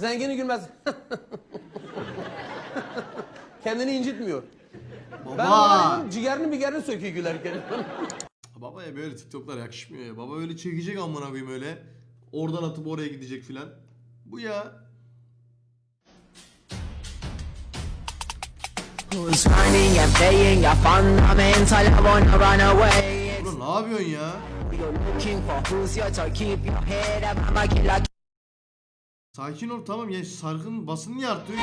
Zengini gülmez. Kendini incitmiyor. Ben Baba. onun ciğerini bigerini söküyor gülerken. Babaya böyle TikTok'lar yakışmıyor ya. Baba öyle çekecek amına koyayım öyle. Oradan atıp oraya gidecek filan. Bu ya. Who's running and playing a fundamental? I wanna run away. Bro ne yapıyorsun ya? You're looking for who's here to keep your head up. I'm a killer. Sakin ol tamam ya sargın basın niye artıyor?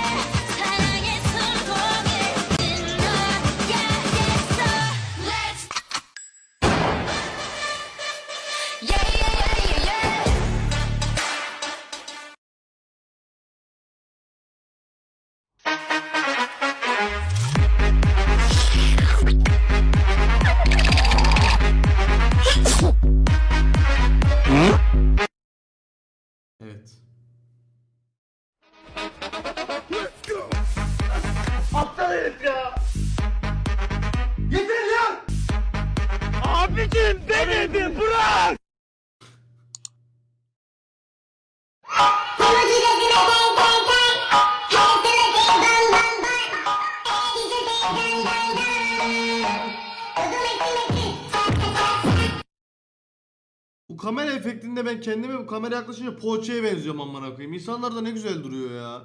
Bu kamera efektinde ben kendime bu kamera yaklaşınca poğaçaya benziyorum amına koyayım. İnsanlar da ne güzel duruyor ya.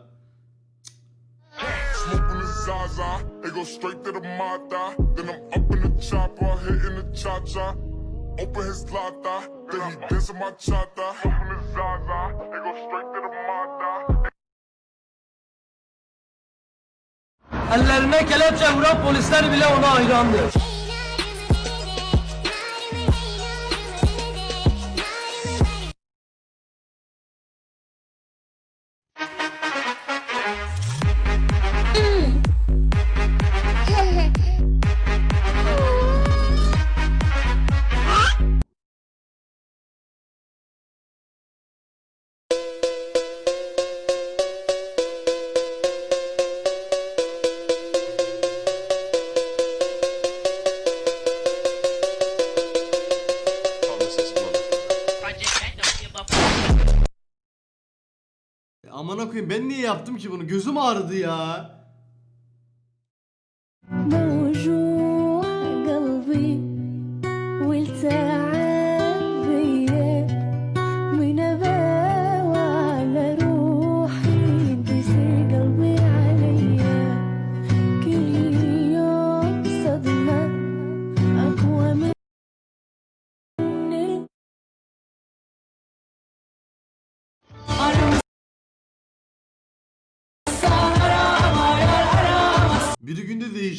Zaza, it go straight to the Mata. Then I'm up in the chopper, hitting the cha cha. Open his lata, then he dancing my chata. Open the Zaza, it go straight to the Mata. Ellerine kelepçe vuran polisler bile ona hayrandır. Koyayım ben niye yaptım ki bunu? Gözüm ağrıdı ya.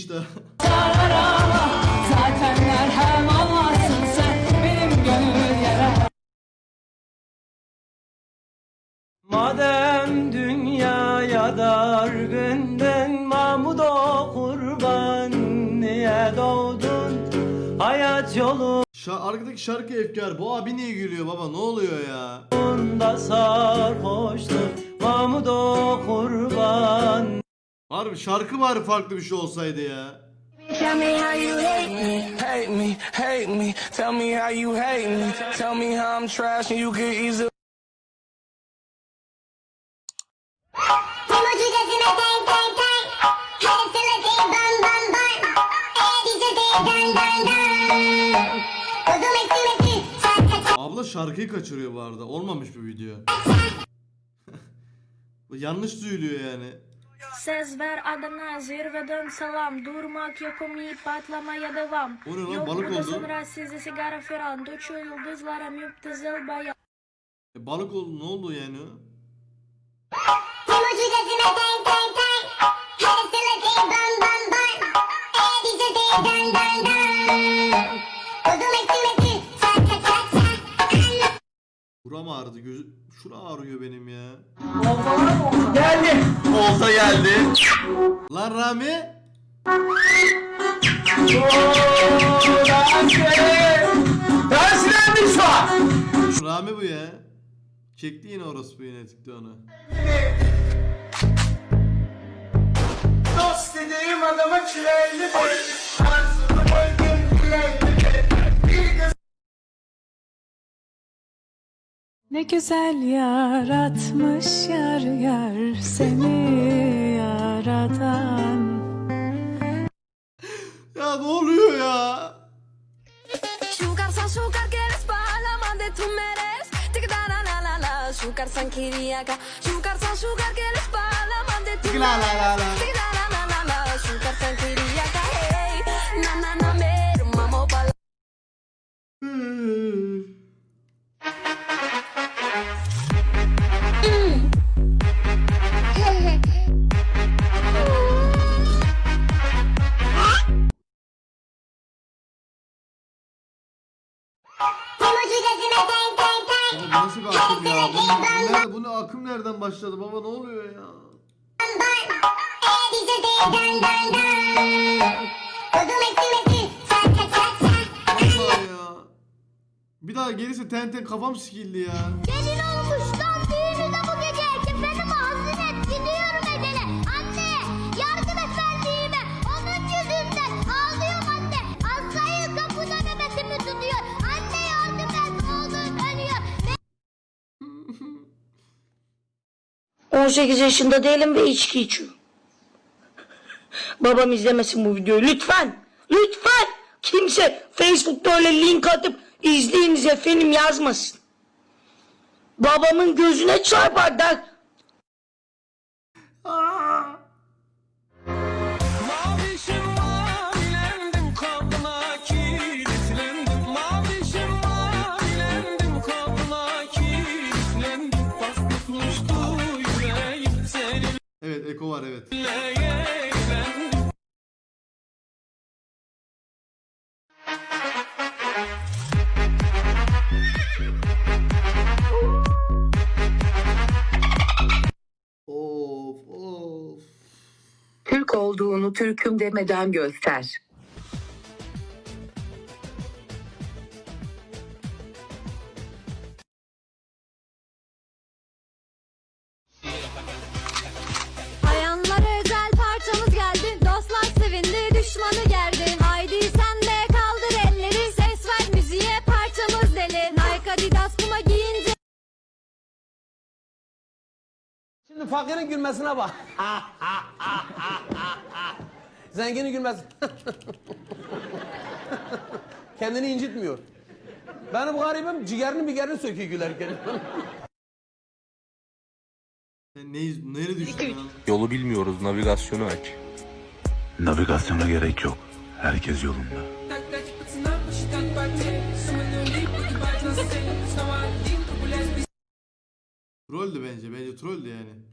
Değişti. Zaten merhem olmazsın sen benim gönül yara. Madem dünyaya dargındın Mahmud o kurban Niye doğdun hayat Şa arkadaki şarkı efkar. Bu abi niye gülüyor baba? Ne oluyor ya? yolunda sarhoştun Mahmud o kurban Harbi şarkı bari farklı bir şey olsaydı ya. Tell me how you hate me, hate me, hate me. Tell me how you hate me. Tell me how I'm trash and you could easily. Abla şarkıyı kaçırıyor bu arada. Olmamış bu video. Bu Yanlış söylüyor yani. Ses ver Adana zirveden selam Durmak yok umut patlamaya devam. O ne lan Yok balık burada oldu. sonra sizi sigara firan Uçuyor yıldızlara müptezel bayan. E, balık oldu ne oldu yani? Buram ağrıdı. Gözü... Şura ağrıyor benim ya. Geldi Olta geldi. Lan Rami. Terslendik şu an Rami bu ya. Çekti yine orospu yine TikTok'unu. Dost dediğim adama Arzunu Ne güzel yaratmış yar yar seni yaradan. Ya ne oluyor ya? Sugar san sugar que eres para la amante tú mereces Tic la la la la Sugar san kiriaka Sugar san sugar que eres para la amante tú Tic la la la la. Tic la la la la la Sugar san kiriaka Hey Na na na mer başladı baba ne oluyor ya? Bir daha gelirse ten ten kafam sikildi ya. Gelin olmuş tam düğünü de 18 yaşında değilim ve içki içiyorum. Babam izlemesin bu videoyu lütfen. Lütfen. Kimse Facebook'ta öyle link atıp izleyiniz efendim yazmasın. Babamın gözüne çarpar der. Türk'üm demeden göster. Fakirin gülmesine bak. Zenginin gülmesi. Kendini incitmiyor. Benim garibim ciğerini bigerini söküyor gülerken. Sen ne, nereye düştün lan? Yolu bilmiyoruz, navigasyonu aç. Navigasyona gerek yok. Herkes yolunda. Trolldü bence. Bence trolldü yani.